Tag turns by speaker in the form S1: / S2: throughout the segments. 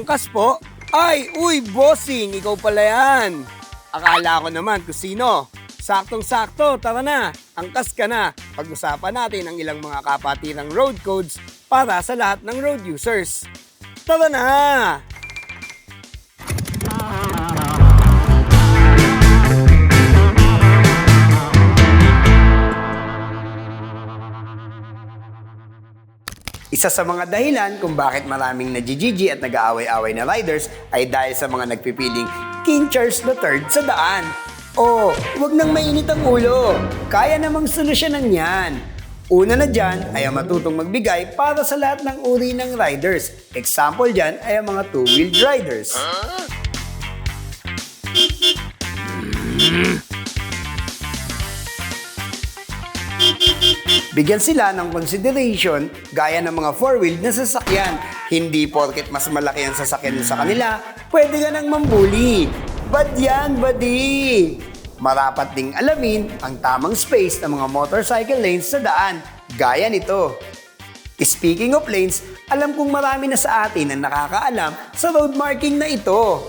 S1: Angkas po? Ay, uy, bossing, ikaw pala yan. Akala ko naman kung sino. Saktong-sakto, tara na. Angkas ka na. Pag-usapan natin ang ilang mga kapatirang road codes para sa lahat ng road users. Tara na! Isa sa mga dahilan kung bakit maraming nagigigi at nag-aaway-away na riders ay dahil sa mga nagpipiling King Charles III sa daan. Oh, wag nang mainit ang ulo. Kaya namang solusyonan yan. Una na dyan ay ang matutong magbigay para sa lahat ng uri ng riders. Example dyan ay ang mga two-wheeled riders. Bigyan sila ng consideration gaya ng mga four-wheeled na sasakyan. Hindi porket mas malaki ang sasakyan sa kanila, pwede ka nang mambuli. Bad yan, buddy! Marapat ding alamin ang tamang space ng mga motorcycle lanes sa daan, gaya nito. Speaking of lanes, alam kong marami na sa atin ang nakakaalam sa road marking na ito.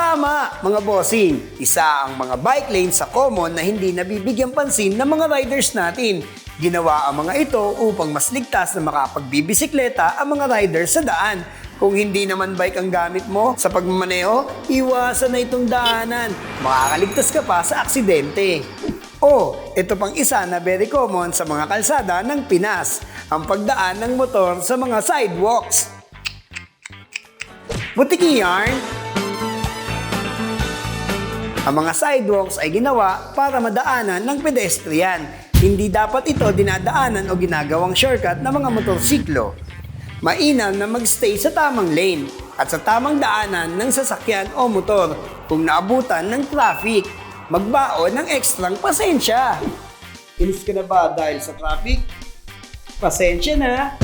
S1: Tama, mga bossing. Isa ang mga bike lanes sa common na hindi nabibigyan pansin ng mga riders natin. Ginawa ang mga ito upang mas ligtas na makapagbibisikleta ang mga riders sa daan. Kung hindi naman bike ang gamit mo sa pagmamaneho, iwasan na itong daanan. Makakaligtas ka pa sa aksidente. Oh, ito pang isa na very common sa mga kalsada ng Pinas, ang pagdaan ng motor sa mga sidewalks. Butiki yarn, ang mga sidewalks ay ginawa para madaanan ng pedestrian. Hindi dapat ito dinadaanan o ginagawang shortcut ng mga motorsiklo. Mainam na magstay sa tamang lane at sa tamang daanan ng sasakyan o motor kung naabutan ng traffic. Magbaon ng ekstrang pasensya. Inis ka na ba dahil sa traffic? Pasensya na.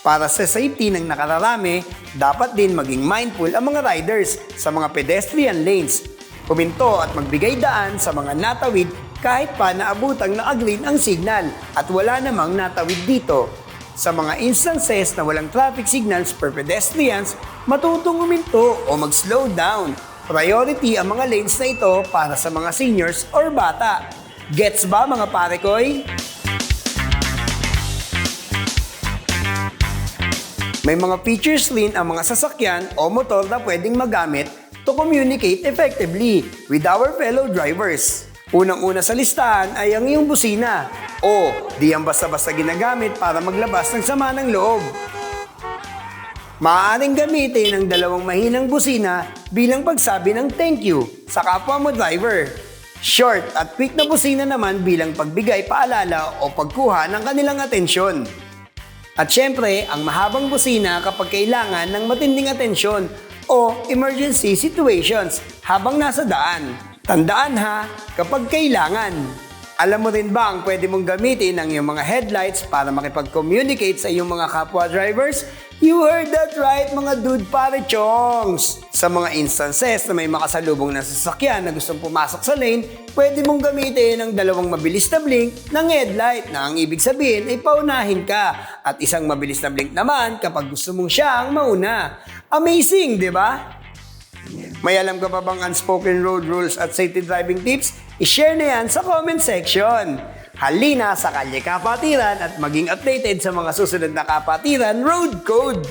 S1: Para sa safety ng nakararami, dapat din maging mindful ang mga riders sa mga pedestrian lanes. Kuminto at magbigay daan sa mga natawid kahit pa naabutang na-green ang signal at wala namang natawid dito. Sa mga instances na walang traffic signals per pedestrians, matutong uminto o mag-slow down. Priority ang mga lanes na ito para sa mga seniors or bata. Gets ba mga pare koy? May mga features rin ang mga sasakyan o motor na pwedeng magamit to communicate effectively with our fellow drivers. Unang-una sa listahan ay ang iyong busina. O, di ang basta-basta ginagamit para maglabas ng sama ng loob. Maaaring gamitin ang dalawang mahinang busina bilang pagsabi ng thank you sa kapwa mo driver. Short at quick na busina naman bilang pagbigay paalala o pagkuha ng kanilang atensyon. At syempre, ang mahabang busina kapag kailangan ng matinding atensyon o emergency situations habang nasa daan. Tandaan ha, kapag kailangan. Alam mo rin ba ang pwede mong gamitin ang iyong mga headlights para makipag-communicate sa iyong mga kapwa drivers? You heard that right mga dude pare chongs! Sa mga instances na may makasalubong na sasakyan na gustong pumasok sa lane, pwede mong gamitin ang dalawang mabilis na blink ng headlight na ang ibig sabihin ay paunahin ka at isang mabilis na blink naman kapag gusto mong siya ang mauna. Amazing, di ba? May alam ka pa bang unspoken road rules at safety driving tips? I-share na yan sa comment section. Halina sa Kalye Kapatiran at maging updated sa mga susunod na Kapatiran Road Code.